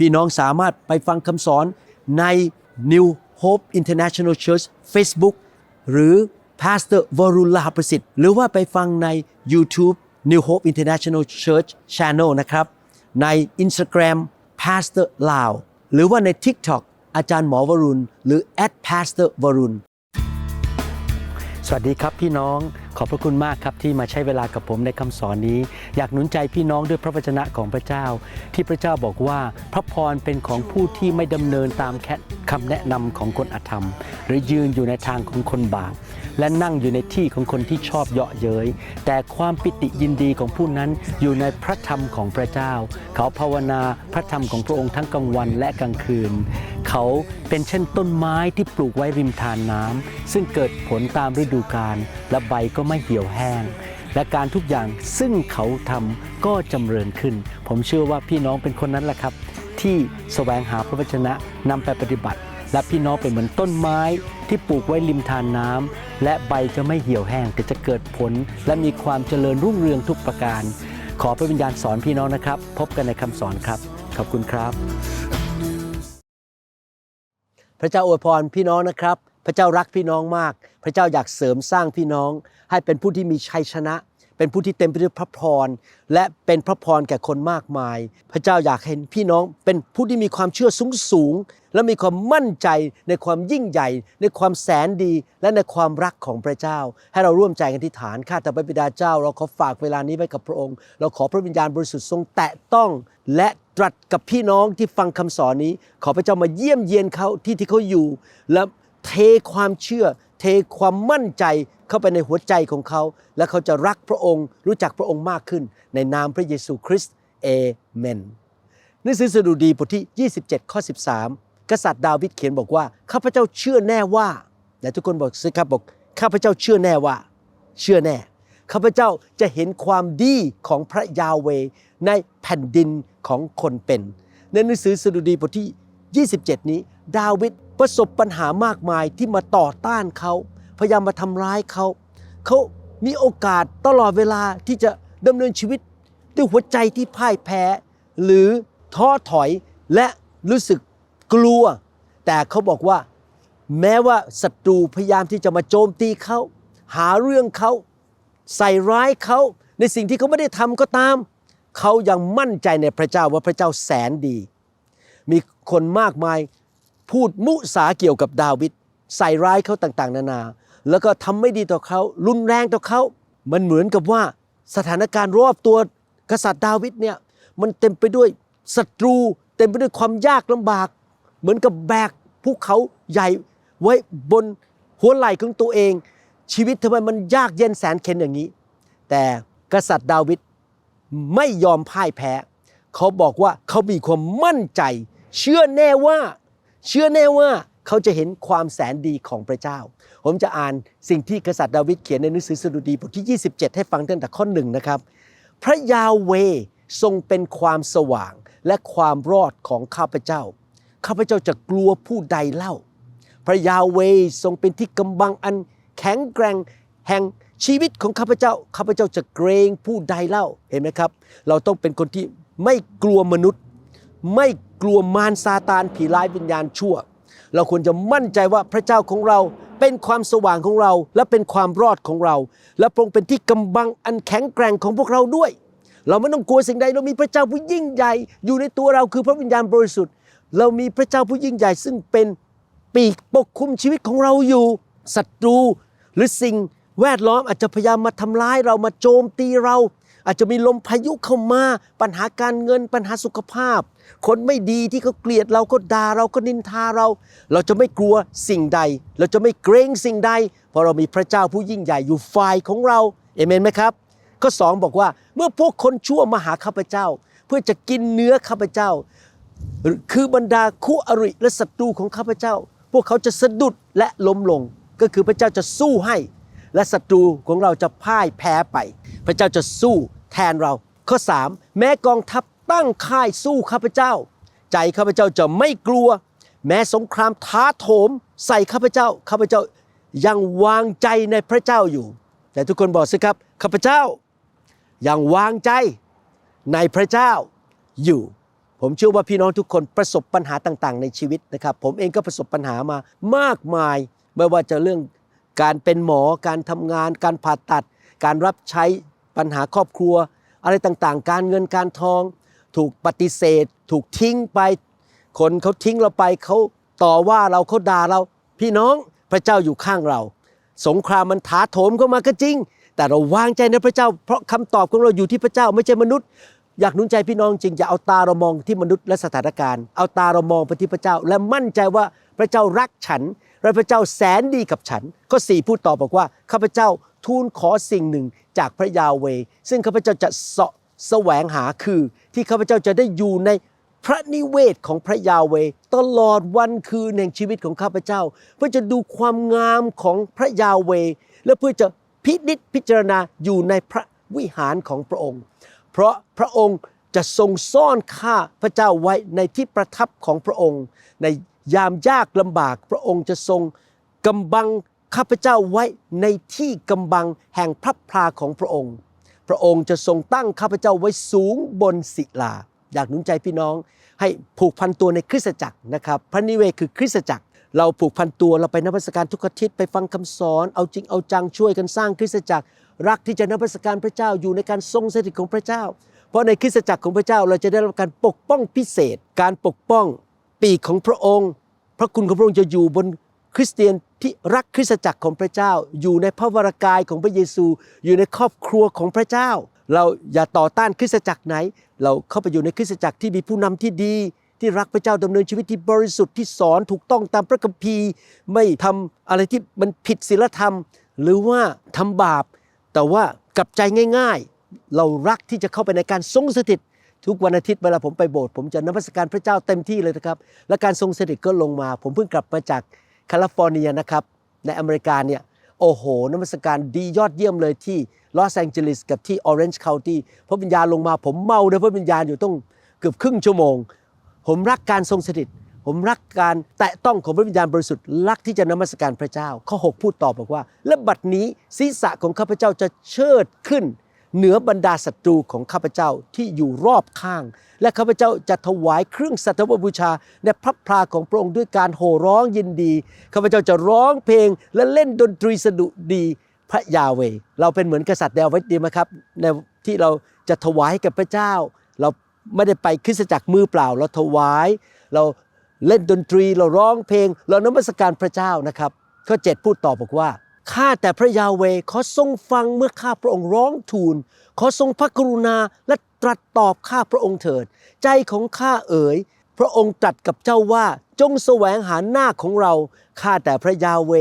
พี่น้องสามารถไปฟังคำสอนใน New Hope International Church Facebook หรือ Pastor v a r u l a ประสิทธิ์ หรือว่าไปฟังใน YouTube New Hope International Church Channel นะครับ ใน Instagram Pastor Lao หรือว่าใน TikTok อาจารย์หมอวรุณ หรือ at Pastor v a r u n สวัสดีครับพี่น้องขอบพระคุณมากครับที่มาใช้เวลากับผมในคำสอนนี้ อยากหนุนใจพี่น้องด้วยพระวจนะของพระเจ้า ที่พระเจ้าบอกว่าพระพรเป็นของผู้ที่ไม่ดำเนินตามแค่คำแนะนำของคนอธรรม หรือยืนอยู่ในทางของคนบาปและนั่งอยู่ในที่ของคนที่ชอบเยาะเย้ยแต่ความปิติยินดีของผู้นั้นอยู่ในพระธรรมของพระเจ้า เขาภาวนาพระธรรมของพระองค์ทั้งกลางวันและกลางคืน เขาเป็นเช่นต้นไม้ที่ปลูกไว้ริมทานน้ำซึ่งเกิดผลตามฤดูกาลและใบก็็ไม่เหี่ยวแห้ง และการทุกอย่างซึ่งเขาทำก็จำเริญขึ้น ผมเชื่อว่าพี่น้องเป็นคนนั้นแหละครับ ที่แสวงหาพระวจนะนำไปปฏิบัติ และพี่น้องเป็นเหมือนต้นไม้ที่ปลูกไว้ริมทานน้ำและใบจะไม่เหี่ยวแห้งแต่จะเกิดผล และมีความเจริญรุ่งเรืองทุกประการ ขอพระวิญญาณสอนพี่น้องนะครับ พบกันในคำสอนครับ ขอบคุณครับ พระเจ้าอวยพรพี่น้องนะครับ พระเจ้ารักพี่น้องมาก พระเจ้าอยากเสริมสร้างพี่น้อง ให้เป็นผู้ที่มีชัยชนะ เป็นผู้ที่เต็มไปด้วยพระพร และเป็นพระพรแก่คนมากมาย พระเจ้าอยากเห็นพี่น้องเป็นผู้ที่มีความเชื่อสูงสูง และมีความมั่นใจในความยิ่งใหญ่ ในความแสนดี และในความรักของพระเจ้า ให้เราร่วมใจกันที่ฐานข้าแต่พระบิดาเจ้า เราขอฝากเวลานี้ไว้กับพระองค์ เราขอพระวิญญาณบริสุทธิ์ทรงแตะต้องและตรัสกับพี่น้องที่ฟังคำสอนนี้ ขอพระเจ้ามาเยี่ยมเยียนเขาที่ที่เขาอยู่และเทความเชื่อ เทความมั่นใจเข้าไปในหัวใจของเขา และเขาจะรักพระองค์ รู้จักพระองค์มากขึ้น ในนามพระเยซูคริสต์เอเมนหนังสือสดุดีบทที่ 27 ข้อ 13 กษัตริย์ดาวิดเขียนบอกว่า ข้าพเจ้าเชื่อแน่ว่าและทุกคนบอกสิครับบอกข้าพเจ้าเชื่อแน่ว่า เชื่อแน่ ข้าพเจ้าจะเห็นความดีของพระยาเวในแผ่นดินของคนเป็น ในหนังสือสดุดีบทที่ 27 นี้ ดาวิดประสบปัญหามากมายที่มาต่อต้านเขา พยายามมาทำร้ายเขา เขามีโอกาสตลอดเวลาที่จะดำเนินชีวิต ด้วยหัวใจที่พ่ายแพ้ หรือท้อถอยและรู้สึกกลัว แต่เขาบอกว่า แม้ว่าศัตรูพยายามที่จะมาโจมตีเขา หาเรื่องเขา ใส่ร้ายเขา ในสิ่งที่เขาไม่ได้ทำก็ตาม เขายังมั่นใจในพระเจ้าว่าพระเจ้าแสนดี มีคนมากมาย พูดมุสาเกี่ยวกับดาวิดใส่ร้ายเขาต่างๆ นานา แล้วก็ทำไม่ดีต่อเขารุนแรงต่อเขามันเหมือนกับว่าสถานการณ์รอบตัวกษัตริย์ดาวิดเนี่ยมันเต็มไปด้วยศัตรู เต็มไปด้วยความยากลำบาก เหมือนกับแบกภูเขาใหญ่ไว้บนหัวไหล่ของตัวเอง ชีวิตทำไมมันยากเย็นแสนเข็นอย่างนี้ แต่กษัตริย์ดาวิดไม่ยอมพ่ายแพ้ เขาบอกว่าเขามีความมั่นใจ เชื่อแน่ว่า เชื่อแน่ว่าเขาจะเห็นความแสนดีของพระเจ้า ผมจะอ่านสิ่งที่กษัตริย์ดาวิดเขียนในหนังสือสดุดีบทที่ 27 ให้ฟังตั้งแต่ข้อหนึ่งนะครับ พระยาเวทรงเป็นความสว่างและความรอดของข้าพเจ้า ข้าพเจ้าจะกลัวผู้ใดเล่า พระยาเวทรงเป็นที่กำบังอันแข็งแกร่งแห่งชีวิตของข้าพเจ้า ข้าพเจ้าจะเกรงผู้ใดเล่า เห็นไหมครับ เราต้องเป็นคนที่ไม่กลัวมนุษย์ ไม่ กลัวมารซาตานผีร้ายวิญญาณชั่ว เราควรจะมั่นใจว่าพระเจ้าของเราเป็นความสว่างของเรา และเป็นความรอดของเรา และพระองค์เป็นที่กำบังอันแข็งแกร่งของพวกเราด้วย เราไม่ต้องกลัวสิ่งใดเรามีพระเจ้าผู้ยิ่งใหญ่ อยู่ในตัวเราคือพระวิญญาณบริสุทธิ์ เรามีพระเจ้าผู้ยิ่งใหญ่ ซึ่งเป็นปีกปกคุมชีวิตของเราอยู่ศัตรู หรือสิ่งแวดล้อมอาจจะพยายามมาทำร้ายเรามาโจมตีเรา อาจจะมีลมพายุเข้ามาปัญหาการเงินปัญหาสุขภาพ คนไม่ดีที่เขาเกลียดเราก็ด่าเราก็นินทาเรา เราจะไม่กลัวสิ่งใด เราจะไม่เกรงสิ่งใด เพราะเรามีพระเจ้าผู้ยิ่งใหญ่อยู่ฝ่ายของเราเอเมนไหมครับข้อสองบอกว่าเมื่อพวกคนชั่วมาหาข้าพเจ้า เพื่อจะกินเนื้อข้าพเจ้า คือบรรดาคู่อริและศัตรูของข้าพเจ้า พวกเขาจะสะดุดและล้มลง ก็คือพระเจ้าจะสู้ให้ และศัตรูของเราจะพ่ายแพ้ไป พระเจ้าจะสู้แทนเรา ข้อ 3 แม้กองทัพตั้งค่ายสู้ข้าพเจ้า ใจข้าพเจ้าจะไม่กลัว แม้สงครามท้าโถมใส่ข้าพเจ้าข้าพเจ้ายังวางใจในพระเจ้าอยู่ แต่ทุกคนบอกสิครับข้าพเจ้ายังวางใจในพระเจ้าอยู่ ผมเชื่อว่าพี่น้องทุกคนประสบปัญหาต่าง ๆ ในชีวิตนะครับ ผมเองก็ประสบปัญหามามากมาย ไม่ว่าจะเรื่อง การเป็นหมอการทำงาน การผ่าตัด การรับใช้ปัญหาครอบครัว อะไรต่างๆ การเงินการทอง ถูกปฏิเสธ ถูกทิ้งไป คนเขาทิ้งเราไปเขาต่อว่าเราเขาด่าเรา พี่น้องพระเจ้าอยู่ข้างเรา สงครามมันถาโถมเข้ามาก็จริง แต่เราวางใจในพระเจ้า เพราะคำตอบของเราอยู่ที่พระเจ้าไม่ใช่มนุษย์ อยากหนุนใจพี่น้องจริงอย่าเอาตาเรามองที่มนุษย์และสถานการณ์ เอาตาเรามองไปที่พระเจ้า และมั่นใจว่าพระเจ้ารักฉัน และพระเจ้าแสนดีกับฉัน ข้อสี่พูดต่อบอกว่าข้าพเจ้าทูลขอสิ่งหนึ่งจากพระยาเว ซึ่งข้าพเจ้าจะเสาะแสวงหาคือที่ข้าพเจ้าจะได้อยู่ในพระนิเวศของพระยาเวตลอดวันคืนแห่งชีวิตของข้าพเจ้า เพื่อจะดูความงามของพระยาเว และเพื่อจะพินิจพิจารณาอยู่ในพระวิหารของพระองค์ เพราะพระองค์จะทรงซ่อนข้าพระเจ้าไว้ในที่ประทับของพระองค์ ใน ยามยากลำบาก พระองค์จะทรงกำบังข้าพเจ้าไว้ในที่กำบังแห่งพระพลาของพระองค์ พระองค์จะทรงตั้งข้าพเจ้าไว้สูงบนศิลา อยากหนุนใจพี่น้อง ให้ผูกพันตัวในคริสตจักรนะครับ พระนิเวศคือคริสตจักร เราผูกพันตัวเราไปนมัสการทุกอาทิตย์ไปฟังคำสอน เอาจริงเอาจังช่วยกันสร้างคริสตจักร รักที่จะนมัสการพระเจ้าอยู่ในการทรงสถิตของพระเจ้า เพราะในคริสตจักรของพระเจ้าเราจะได้รับการปกป้องพิเศษ การปกป้องปีกของพระองค์ พระคุณของพระองค์จะอยู่บนคริสเตียนที่รักคริสตจักรของพระเจ้า อยู่ในพระวรากายของพระเยซู อยู่ในครอบครัวของพระเจ้า เราอย่าต่อต้านคริสตจักรไหน เราเข้าไปอยู่ในคริสตจักรที่มีผู้นำที่ดี ที่รักพระเจ้าดำเนินชีวิตที่บริสุทธิ์ที่สอนถูกต้องตามพระคัมภีร์ ไม่ทำอะไรที่มันผิดศีลธรรม หรือว่าทำบาป แต่ว่ากลับใจง่าย ๆ เรารักที่จะเข้าไปในการทรงสถิต ทุกวันอาทิตย์เวลาผมไปโบสถ์ผมจะนมัสการพระเจ้าเต็มที่เลยนะครับ และการทรงสถิตก็ลงมา ผมเพิ่งกลับมาจากแคลิฟอร์เนียนะครับ ในอเมริกาเนี่ยโอ้โหนมัสการดียอดเยี่ยมเลยที่ลอสแองเจลิสกับที่ออเรนจ์เคานตี้พระวิญญาณลงมาผมเมาด้วยพระวิญญาณอยู่ต้องเกือบครึ่งชั่วโมง ผมรักการทรงสถิต ผมรักการแตะต้องของพระวิญญาณบริสุทธิ์รักที่จะนมัสการพระเจ้า ข้อ 6 พูดต่อบอกว่า และบัดนี้ศีรษะของข้าพเจ้าจะเชิดขึ้น เหนือบรรดาศัตรูของข้าพเจ้าที่อยู่รอบข้าง และข้าพเจ้าจะถวายเครื่องสัตวบูชาในพระพลาของพระองค์ด้วยการโห่ร้องยินดีข้าพเจ้าจะร้องเพลงและเล่นดนตรีสดุดีพระยาเวเราเป็นเหมือนกษัตริย์แดวิดดีไหมครับในที่เราจะถวายกับพระเจ้า เราไม่ได้ไปคริสตจักรมือเปล่า เราถวาย เราเล่นดนตรีเราร้องเพลง เรานมัสการพระเจ้านะครับข้อ7พูดต่อบอกว่า ข้าแต่พระยาเวขอทรงฟังเมื่อข้าพระองค์ร้องทูล ขอทรงพระกรุณาและตรัสตอบข้าพระองค์เถิด ใจของข้าเอ๋ย พระองค์ตรัสกับเจ้าว่าจงแสวงหาหน้าของเรา ข้าแต่พระยาเว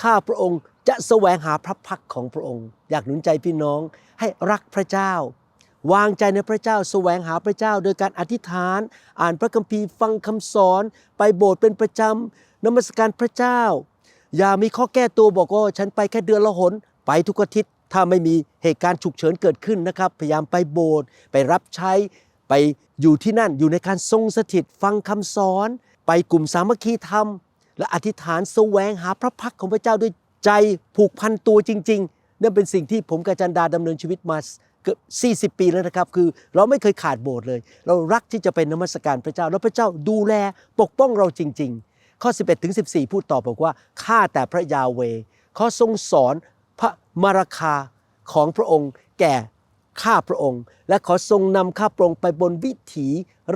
ข้าพระองค์จะแสวงหาพระพักของพระองค์ อยากหนุนใจพี่น้องให้รักพระเจ้า วางใจในพระเจ้าแสวงหาพระเจ้า โดยการอธิษฐาน อ่านพระคัมภีร์ฟังคำสอน ไปโบสถ์เป็นประจำนมัสการพระเจ้า อย่ามีข้อแก้ตัวบอกว่าฉันไปแค่เดือนละหน ไปทุกอาทิตย์ ถ้าไม่มีเหตุการณ์ฉุกเฉินเกิดขึ้นนะครับ พยายามไปโบสถ์ไปรับใช้ ไปอยู่ที่นั่นอยู่ในการทรงสถิตฟังคำสอน ไปกลุ่มสามัคคีธรรม และอธิษฐานแสวงหาพระพักของพระเจ้าด้วยใจผูกพันตัวจริง ๆ นั่นเป็นสิ่งที่ผมกับอาจันดาดำเนินชีวิตมาเกือบ40 ปีแล้วนะครับ คือเราไม่เคยขาดโบสถ์เลย เรารักที่จะเป็นนมัสการพระเจ้า แล้วพระเจ้าดูแลปกป้องเราจริง ๆ ข้อ 11ถึง14 พูดต่อบอกว่าข้าแต่พระยาเวห์ขอทรงสอนพระมารคาของพระองค์ แก่ข้าพระองค์ และขอทรงนำข้าพระองค์ไปบนวิถี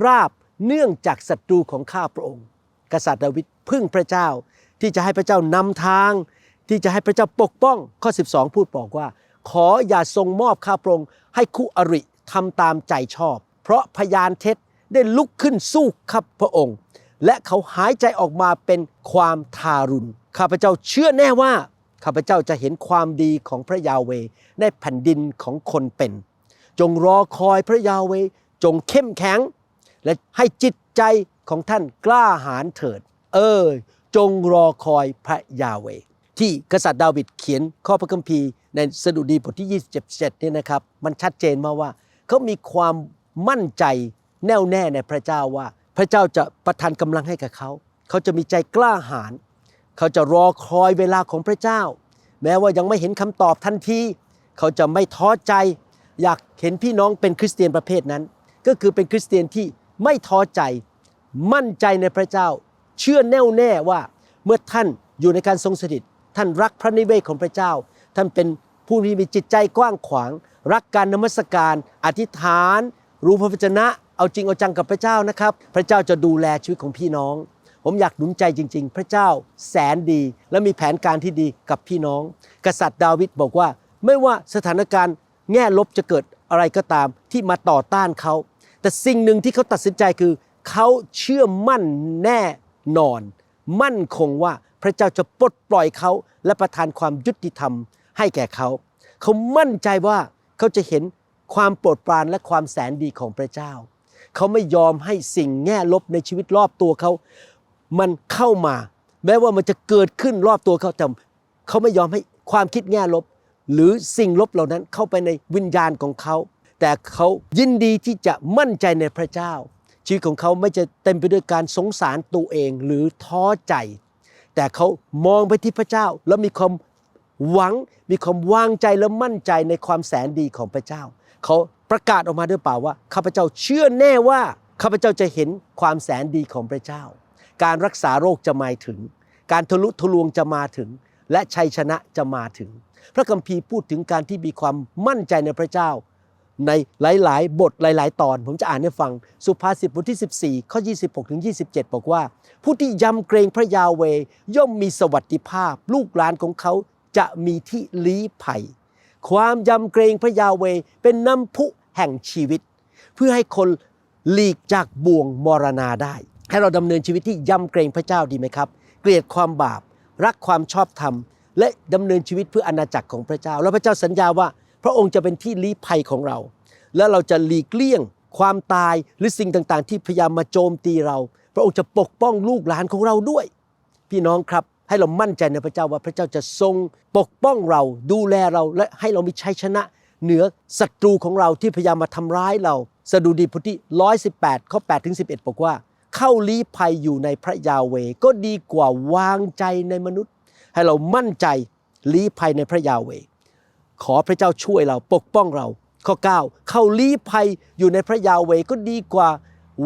ราบเนื่องจากศัตรูของข้าพระองค์ กษัตริย์ดาวิดพึ่งพระเจ้า ที่จะให้พระเจ้านำทาง ที่จะให้พระเจ้าปกป้องข้อ 12 พูดบอกว่า ขออย่าทรงมอบข้าพระองค์ให้คู่อริทำตามใจชอบ เพราะพยานเท็จได้ลุกขึ้นสู้ข้าพระองค์ และเขาหายใจออกมาเป็นความทารุณ ข้าพเจ้าเชื่อแน่ว่า ข้าพเจ้าจะเห็นความดีของพระยาเวในแผ่นดินของคนเป็น จงรอคอยพระยาเวจงเข้มแข็ง และให้จิตใจของท่านกล้าหาญเถิด เออ จงรอคอยพระยาเว ที่กษัตริย์ดาวิดเขียนข้อพระคัมภีร์ในสดุดีบทที่ 27เนี่ยนะครับ มันชัดเจนมาว่า เขามีความมั่นใจแน่วแน่ในพระเจ้าว่า พระเจ้าจะประทานกำลังให้กับเขา เขาจะมีใจกล้าหาญ เขาจะรอคอยเวลาของพระเจ้า แม้ว่ายังไม่เห็นคำตอบทันที เขาจะไม่ท้อใจ อยากเห็นพี่น้องเป็นคริสเตียนประเภทนั้น ก็คือเป็นคริสเตียนที่ไม่ท้อใจ มั่นใจในพระเจ้า เชื่อแน่วแน่ว่าเมื่อท่านอยู่ในการทรงสถิต ท่านรักพระนิเวศของพระเจ้า ท่านเป็นผู้ที่มีจิตใจกว้างขวาง รักการนมัสการ อธิษฐาน รู้พระวจนะ เอาจริงเอาจังกับพระเจ้านะครับ พระเจ้าจะดูแลชีวิตของพี่น้อง ผมอยากหนุนใจจริง ๆ พระเจ้าแสนดี และมีแผนการที่ดีกับพี่น้อง กษัตริย์ดาวิดบอกว่า ไม่ว่าสถานการณ์แง่ลบจะเกิดอะไรก็ตามที่มาต่อต้านเขา แต่สิ่งหนึ่งที่เขาตัดสินใจคือ เขาเชื่อมั่นแน่นอน มั่นคงว่าพระเจ้าจะปลดปล่อยเขาและประทานความยุติธรรมให้แก่เขา เขามั่นใจว่าเขาจะเห็นความโปรดปรานและความแสนดีของพระเจ้า เขาไม่ยอมให้สิ่งแง่ลบในชีวิตรอบตัวเขา มันเข้ามา แม้ว่ามันจะเกิดขึ้นรอบตัวเขาแต่เขาไม่ยอมให้ความคิดแง่ลบ หรือสิ่งลบเหล่านั้นเข้าไปในวิญญาณของเขา แต่เขายินดีที่จะมั่นใจในพระเจ้า ชีวิตของเขาไม่จะเต็มไปด้วยการสงสารตัวเองหรือท้อใจ แต่เขามองไปที่พระเจ้าแล้วมีความหวังมีความวางใจและมั่นใจในความแสนดีของพระเจ้า เขา ประกาศออกมาด้วยเปล่าว่าข้าพเจ้าเชื่อแน่ว่าข้าพเจ้าจะเห็นความแสนดีของพระเจ้า การรักษาโรคจะมาถึง การทะลุทะลวงจะมาถึง และชัยชนะจะมาถึง พระคัมภีร์พูดถึงการที่มีความมั่นใจในพระเจ้า ในหลาย ๆ บทหลาย ๆ ตอน ผมจะอ่านให้ฟังสุภาษิตบทที่ 14 ข้อ 26 ถึง 27 บอกว่า ผู้ที่ยำเกรงพระยาเวย่อมมีสวัสดิภาพ ลูกหลานของเขาจะมีที่ลี้ภัย ความยำเกรงพระยาเวเป็นน้ำพุแห่งชีวิต เพื่อให้คนหลีกจากบ่วงมรณาได้ ให้เราดำเนินชีวิตที่ยำเกรงพระเจ้าดีไหมครับ เกลียดความบาป รักความชอบธรรม และดำเนินชีวิตเพื่ออาณาจักรของพระเจ้า แล้วพระเจ้าสัญญาว่า พระองค์จะเป็นที่ลี้ภัยของเรา และเราจะหลีกเลี่ยง ความตายหรือสิ่งต่างๆ ที่พยายามมาโจมตีเรา พระองค์จะปกป้องลูกหลานของเราด้วย พี่น้องครับ ให้เรามั่นใจในพระเจ้าว่าพระเจ้าจะทรงปกป้องเราดูแลเราและให้เรามีชัยชนะ เหนือศัตรูของเราที่พยายามมาทำร้ายเราสดุดีบทที่ 118 ข้อ 8 ถึง 11 บอกว่า เข้าลี้ภัยอยู่ในพระยาเวก็ดีกว่าวางใจในมนุษย์ ให้เรามั่นใจลี้ภัยในพระยาเว ขอพระเจ้าช่วยเราปกป้องเรา ข้อ 9 เข้าลี้ภัยอยู่ในพระยาเวก็ดีกว่า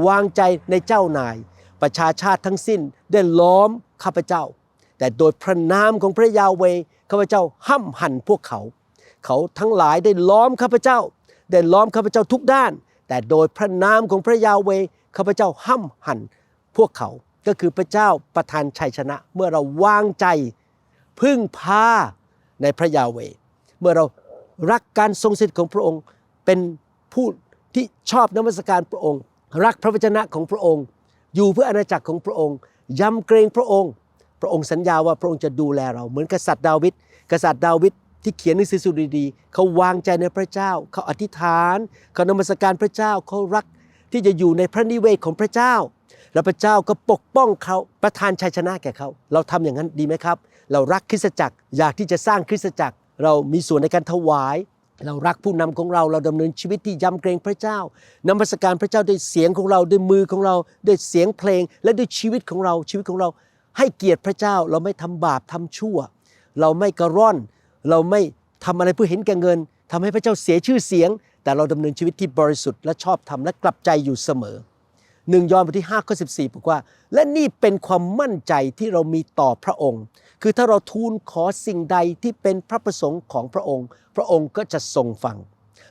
วางใจในเจ้านาย ประชาชาติทั้งสิ้นได้ล้อมข้าพเจ้า แต่โดยพระนามของพระยาเวข้าพเจ้าห้ำหั่นพวกเขา เขาทั้งหลายได้ล้อมข้าพเจ้า ได้ล้อมข้าพเจ้าทุกด้าน แต่โดยพระนามของพระยาเวข้าพเจ้าห้ำหั่นพวกเขา ก็คือพระเจ้าประทานชัยชนะ เมื่อเราวางใจ พึ่งพาในพระยาเว เมื่อเรารักการทรงสถิตของพระองค์ เป็นผู้ที่ชอบนมัสการพระองค์ รักพระวจนะของพระองค์ อยู่เพื่ออาณาจักรของพระองค์ ยำเกรงพระองค์ พระองค์สัญญาว่าพระองค์จะดูแลเราเหมือนกษัตริย์ดาวิดกษัตริย์ดาวิดที่เขียนหนังสือสดุดีเขาวางใจในพระเจ้า เขาอธิษฐานเขานมัสการพระเจ้าเขารักที่จะอยู่ในพระนิเวศของพระเจ้า แล้วพระเจ้าก็ปกป้องเขาประทานชัยชนะแก่เขา เราทำอย่างนั้นดีไหมครับ เรารักคริสตจักรอยากที่จะสร้างคริสตจักร เรามีส่วนในการถวาย เรารักผู้นำของเราเราดำเนินชีวิตที่ยำเกรงพระเจ้านมัสการพระเจ้าด้วยเสียงของเราด้วยมือของเราด้วยเสียงเพลง และด้วยชีวิตของเราชีวิตของเรา ให้เกียรติพระเจ้า เราไม่ทำบาปทำชั่ว เราไม่กระร่อน เราไม่ทำอะไรเพื่อเห็นแก่เงินทำให้พระเจ้าเสียชื่อเสียง แต่เราดำเนินชีวิตที่บริสุทธิ์และชอบธรรมและกลับใจอยู่เสมอหนึ่งยอห์นบทที่5ข้อ14บอกว่า และนี่เป็นความมั่นใจที่เรามีต่อพระองค์ คือถ้าเราทูลขอสิ่งใดที่เป็นพระประสงค์ของพระองค์ พระองค์ก็จะทรงฟัง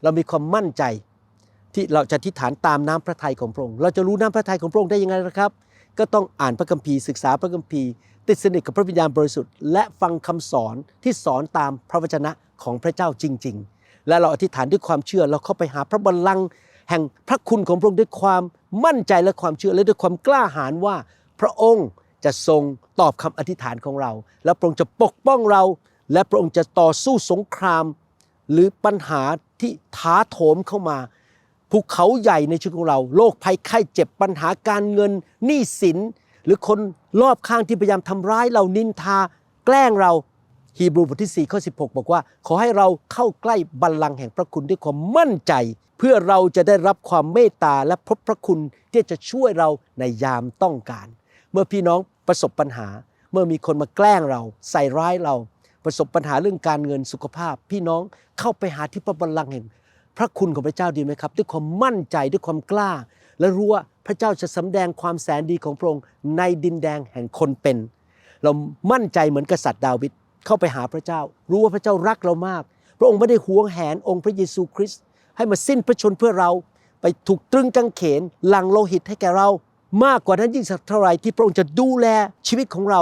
เรามีความมั่นใจที่เราจะทิฏฐานตามน้ำพระทัยของพระองค์ เราจะรู้น้ำพระทัยของพระองค์ได้ยังไงนะครับ ก็ต้องอ่านพระคัมภีร์ศึกษาพระคัมภีร์ ติดสนิทกับพระวิญญาณบริสุทธิ์และฟังคำสอนที่สอนตามพระวจนะของพระเจ้าจริง ๆ และเราอธิษฐานด้วยความเชื่อเราเข้าไปหาพระบัลลังก์แห่งพระคุณของพระองค์ด้วยความมั่นใจและความเชื่อและด้วยความกล้าหาญว่าพระองค์จะทรงตอบคำอธิษฐานของเรา และพระองค์จะปกป้องเรา และพระองค์จะต่อสู้สงคราม หรือปัญหาที่ท้าโถมเข้ามา ภูเขาใหญ่ในชีวิตของเรา โรคภัยไข้เจ็บปัญหาการเงินหนี้สิน หรือคนรอบข้างที่พยายามทำร้ายเรานินทา แกล้งเราฮีบรูบทที่4ข้อ16 บอกว่า ขอให้เราเข้าใกล้บัลลังก์แห่งพระคุณด้วยความมั่นใจ เพื่อเราจะได้รับความเมตตาและพบพระคุณที่จะช่วยเราในยามต้องการ เมื่อพี่น้องประสบปัญหา เมื่อมีคนมาแกล้งเรา ใส่ร้ายเรา ประสบปัญหาเรื่องการเงินสุขภาพ พี่น้องเข้าไปหาที่พระบัลลังก์แห่ง พระคุณของพระเจ้าดีไหมครับ ด้วยความมั่นใจด้วยความกล้า และรู้ว่าพระเจ้าจะสำแดงความแสนดีของพระองค์ในดินแดงแห่งคนเป็น เรามั่นใจเหมือนกษัตริย์ดาวิดเข้าไปหาพระเจ้า รู้ว่าพระเจ้ารักเรามาก พระองค์ไม่ได้หวงแหนองค์พระเยซูคริสต์ให้มาสิ้นพระชนเพื่อเราไปถูกตรึงกางเขนหลังโลหิตให้แก่เรา มากกว่านั้นยิ่งสักเท่าไรที่พระองค์จะดูแลชีวิตของเรา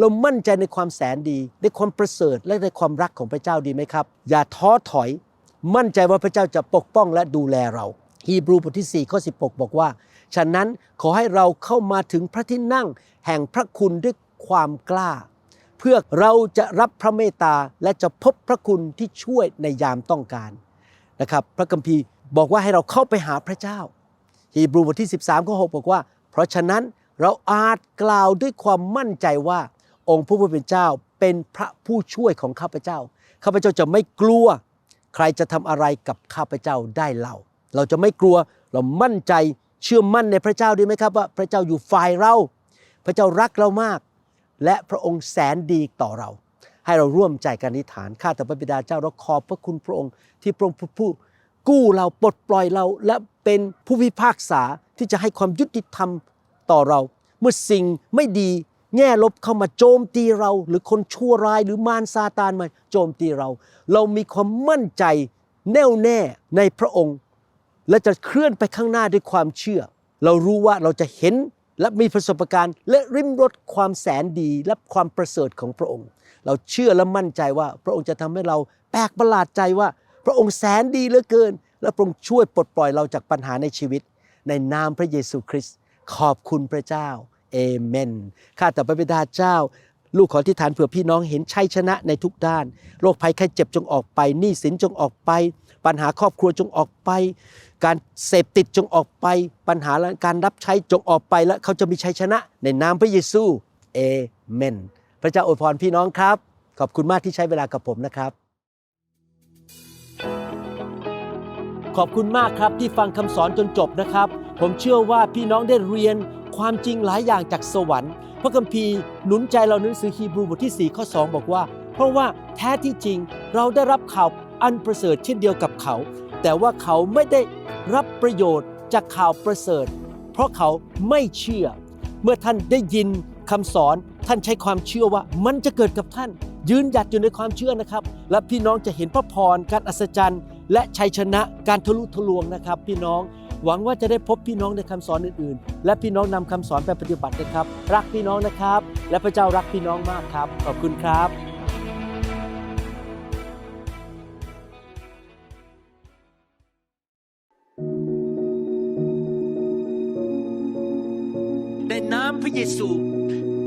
เรามั่นใจในความแสนดีในความประเสริฐและในความรักของพระเจ้าดีไหมครับ อย่าท้อถอย มั่นใจว่าพระเจ้าจะปกป้องและดูแลเรา ฮีบรูบทที่ 4 ข้อ 16 บอกว่า ฉะนั้นขอให้เราเข้ามาถึงพระที่นั่ง แห่งพระคุณด้วยความกล้า เพื่อเราจะรับพระเมตตาและจะพบพระคุณที่ช่วยในยามต้องการนะครับพระคัมภีร์บอกว่าให้เราเข้าไปหาพระเจ้า ฮีบรูบทที่ 13 ข้อ 6 บอกว่า เพราะฉะนั้นเราอาจกล่าวด้วยความมั่นใจว่า องค์พระผู้เป็นเจ้าเป็นพระผู้ช่วยของข้าพเจ้า ข้าพเจ้าจะไม่กลัว ใครจะทำอะไรกับข้าพเจ้าได้เล่า เราจะไม่กลัวเรามั่นใจเชื่อมั่นในพระเจ้าดีไหมครับว่าพระเจ้าอยู่ฝ่ายเรา พระเจ้ารักเรามาก และพระองค์แสนดีต่อเรา ให้เราร่วมใจกันอธิษฐานข้าแต่พระบิดาเจ้าเราขอบพระคุณพระองค์ ที่พระองค์ผู้กู้เราปลดปล่อยเรา และเป็นผู้พิพากษาที่จะให้ความยุติธรรมต่อเรา เมื่อสิ่งไม่ดี แง่ลบเข้ามาโจมตีเรา หรือคนชั่วร้ายหรือมารซาตานมาโจมตีเรา เรามีความมั่นใจแน่วแน่ในพระองค์ และจะเคลื่อนไปข้างหน้าด้วยความเชื่อ เรารู้ว่าเราจะเห็นและมีประสบการณ์ และริมรสความแสนดีและความประเสริฐของพระองค์ เราเชื่อและมั่นใจว่าพระองค์จะทำให้เราแปลกประหลาดใจว่า พระองค์แสนดีเหลือเกิน และพระองค์ช่วยปลดปล่อยเราจากปัญหาในชีวิต ในนามพระเยซูคริสต์ขอบคุณพระเจ้า เอเมน ข้าแต่พระบิดาเจ้า ลูกขอที่ฐานเผื่อพี่น้องเห็นชัยชนะในทุกด้าน โรคภัยไข้เจ็บจงออกไป หนี้สินจงออกไป ปัญหาครอบครัวจงออกไป การเสพติดจงออกไป ปัญหาการรับใช้จงออกไปและเขาจะมีชัยชนะในนามพระเยซูเอเมน พระเจ้าอวยพรพี่น้องครับ ขอบคุณมากที่ใช้เวลากับผมนะครับ ขอบคุณมากครับที่ฟังคำสอนจนจบนะครับ ผมเชื่อว่าพี่น้องได้เรียน ความจริงหลายอย่างจากสวรรค์ พระคัมภีร์หนุนใจเราในหนังสือฮีบรูบทที่ 4 ข้อ 2 บอกว่า เพราะว่าแท้ที่จริงเราได้รับข่าวอันประเสริฐเช่นเดียวกับเขา แต่ว่าเขาไม่ได้รับประโยชน์จากข่าวประเสริฐ เพราะเขาไม่เชื่อ เมื่อท่านได้ยินคำสอนท่านใช้ความเชื่อว่ามันจะเกิดกับท่าน ยืนหยัดอยู่ในความเชื่อนะครับ และพี่น้องจะเห็นพระพรการอัศจรรย์ และชัยชนะการทะลุทะลวงนะครับ พี่น้อง หวังว่าจะได้พบพี่น้องในคำสอนอื่นๆ และพี่น้องนำคำสอนไปปฏิบัตินะครับ รักพี่น้องนะครับ และพระเจ้ารักพี่น้องมากครับ ขอบคุณครับในน้ำพระเยซู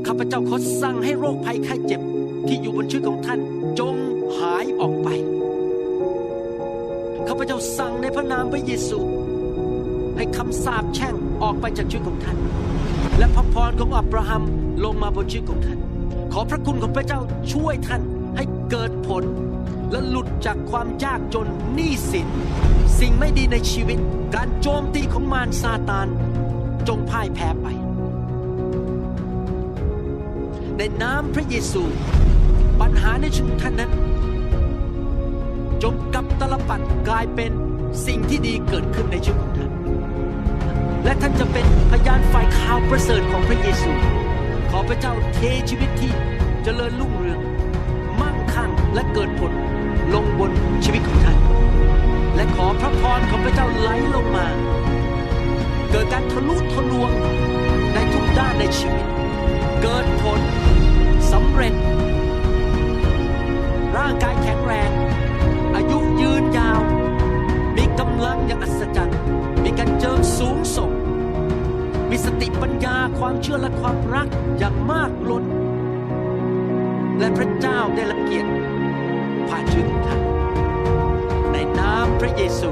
ข้าพเจ้าขอสั่งให้โรคภัยไข้เจ็บที่อยู่บนชีวิตของท่านจงหายออกไป ข้าพเจ้าสั่งในพระนามพระเยซู ให้คำสาปแช่งออกไปจากชีวิตของท่าน และพระพรของอับราฮัมลงมาบนชีวิตของท่าน ขอพระคุณของพระเจ้าช่วยท่านให้เกิดผล และหลุดจากความยากจนหนี้สิน สิ่งไม่ดีในชีวิต การโจมตีของมารซาตาน จงพ่ายแพ้ไป ในนามพระเยซู ปัญหาในชีวิตท่านนั้น จงกลับตลปัดกลายเป็นสิ่งที่ดีเกิดขึ้นในชีวิตของท่าน และท่านจะเป็นพยานฝ่ายข่าวประเสริฐของพระเยซู ขอพระเจ้าเทชีวิตที่เจริญรุ่งเรือง มั่งคั่งและเกิดผลลงบนชีวิตของท่าน และขอพระพรของพระเจ้าไหลลงมา เกิดการทะลุทะลวงในทุกด้านในชีวิต เกิดผลสำเร็จ ร่างกายแข็งแรง อายุยืนยาว มีกำลังอย่างอัศจรรย์ การเจิมสูงส่ง มีสติปัญญาความเชื่อและความรักอย่างมากล้น และพระเจ้าได้รับเกียรติผ่านชีวิตของท่านในนามพระเยซู